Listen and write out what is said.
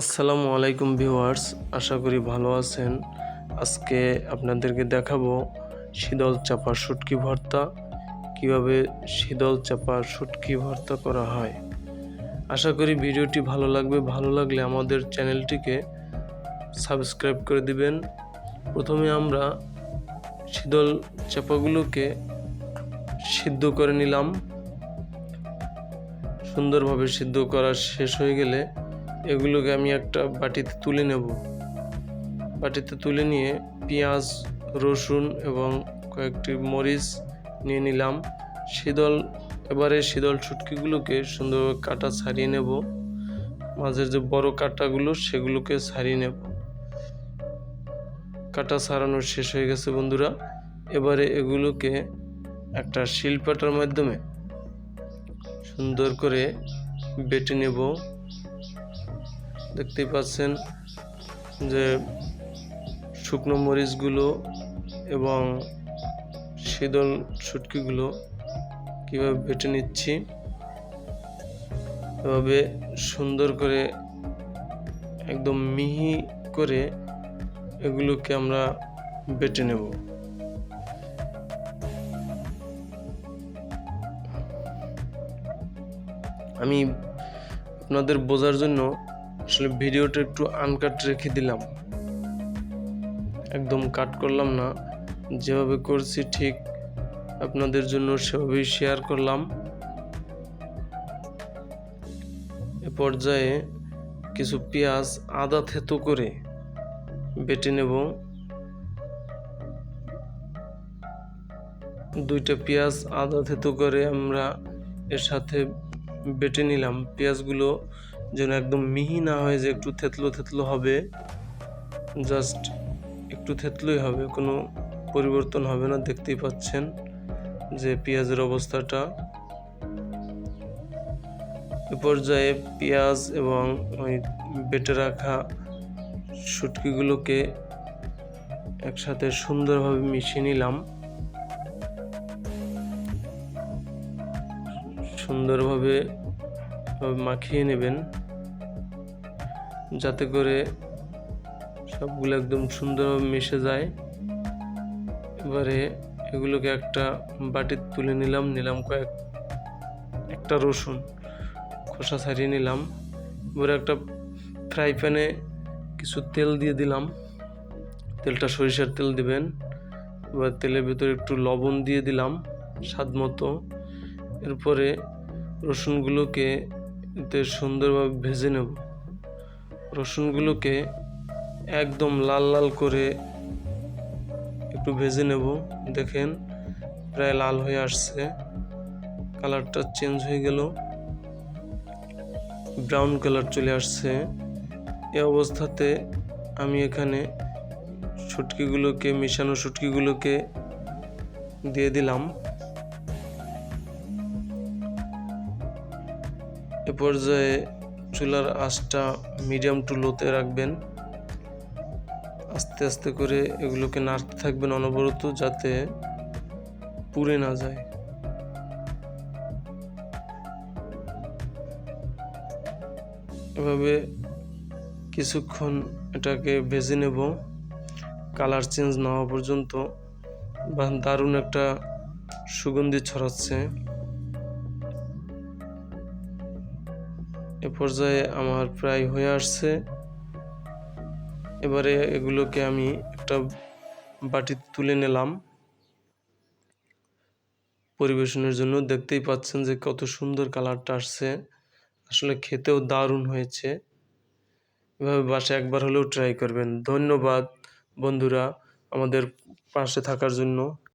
আসসালামু আলাইকুম ভিউয়ার্স, আশা করি ভালো আছেন। আজকে আপনাদেরকে দেখাবো শীতল চাপা শুটকি ভর্তা, কীভাবে শীতল চাপা শুটকি ভর্তা করা হয়। আশা করি ভিডিওটি ভালো লাগবে, ভালো লাগলে আমাদের চ্যানেলটিকে সাবস্ক্রাইব করে দিবেন। প্রথমে আমরা শীতল চাপাগুলোকে সিদ্ধ করে নিলাম। সুন্দরভাবে সিদ্ধ করা শেষ হয়ে গেলে এগুলোকে আমি একটা বাটিতে তুলে নেব। বাটিতে তুলে নিয়ে পেঁয়াজ, রসুন এবং কয়েকটি মরিচ নিয়ে নিলাম। শীতল, এবারে শীতল ছুটকিগুলোকে সুন্দরভাবে কাটা ছাড়িয়ে নেব। মাঝের যে বড় কাটাগুলো, সেগুলোকে ছাড়িয়ে নেব। কাটা ছাড়ানো শেষ হয়ে গেছে বন্ধুরা। এবারে এগুলোকে একটা শিলপাটার মাধ্যমে সুন্দর করে বেটে নেব। দেখতেই পাচ্ছেন যে শুকনো মরিচগুলো এবং শীতল শুটকিগুলো কীভাবে বেটে নিচ্ছি, এভাবে সুন্দর করে একদম মিহি করে এগুলোকে আমরা বেটে নেব। আমি আপনাদের বোঝার জন্য আসলে ভিডিওটা একটু আনকাট রেখে দিলাম। একদম কাট করলাম না। যেভাবে করছি ঠিক আপনাদের জন্য সেভাবেই শেয়ার করলাম। এ পর্যায়ে কিছু পেঁয়াজ, আদা থেতো করে বেটে নেব। দুইটা পেঁয়াজ, আদা থেতো করে আমরা এর সাথে বেটে নিলাম। পেঁয়াজগুলো যেন একদম মিহি না হয় যে একটু থেতলো থেতলো হবে। জাস্ট একটু থেতলোই হবে, কোনো পরিবর্তন হবে না, দেখতেই পাচ্ছেন যে পেঁয়াজের অবস্থাটা। এ পর্যায়ে পেঁয়াজ এবং ওই বেটে রাখা শুটকিগুলোকে একসাথে সুন্দরভাবে মিশিয়ে নিলাম। সুন্দরভাবে মাখিয়ে নেবেন। যাতে করে সবগুলো একদম সুন্দরভাবে মিশে যায়। এবারে এগুলোকে একটা বাটির তুলে নিলাম নিলাম কয়েক, একটা রসুন, খোসা ছাড়িয়ে নিলাম। এবারে একটা ফ্রাই প্যানে কিছু তেল দিয়ে দিলাম। তেলটা সরিষার তেল দিবেন। এবার তেলের ভিতরে একটু লবণ দিয়ে দিলাম স্বাদ মতো। এরপরে রসুনগুলোকে এতে সুন্দরভাবে ভেজে নেব। রসুনগুলোকে একদম লাল লাল করে একটু ভেজে নেব। দেখেন, প্রায় লাল হয়ে আসছে। কালারটা চেঞ্জ হয়ে গেল। ব্রাউন কালার চলে আসছে। এ অবস্থাতে আমি এখানে শুটকিগুলোকে, মিশানো শুটকিগুলোকে দিয়ে দিলাম। এ পর্যায়ে চুলার আঁচটা মিডিয়াম টু লোতে রাখবেন। আস্তে আস্তে করে এগুলোকে নাড়তে থাকবেন অনবরত যাতে পুড়ে না যায়। এভাবে কিছুক্ষণ এটাকে ভেজে নেব। কালার চেঞ্জ না হওয়া পর্যন্ত। বা দারুণ একটা সুগন্ধি ছড়াচ্ছে। এ পর্যায়ে আমার প্রায় হয়ে আসছে। এবারে এগুলোকে আমি একটা বাটিতে তুলে নিলাম। পরিবেশনের জন্য দেখতেই পাচ্ছেন যে কত সুন্দর কালারটা আসছে। আসলে খেতেও দারুণ হয়েছে। এভাবে বাসায় একবার হলেও ট্রাই করবেন। ধন্যবাদ বন্ধুরা আমাদের পাশে থাকার জন্য।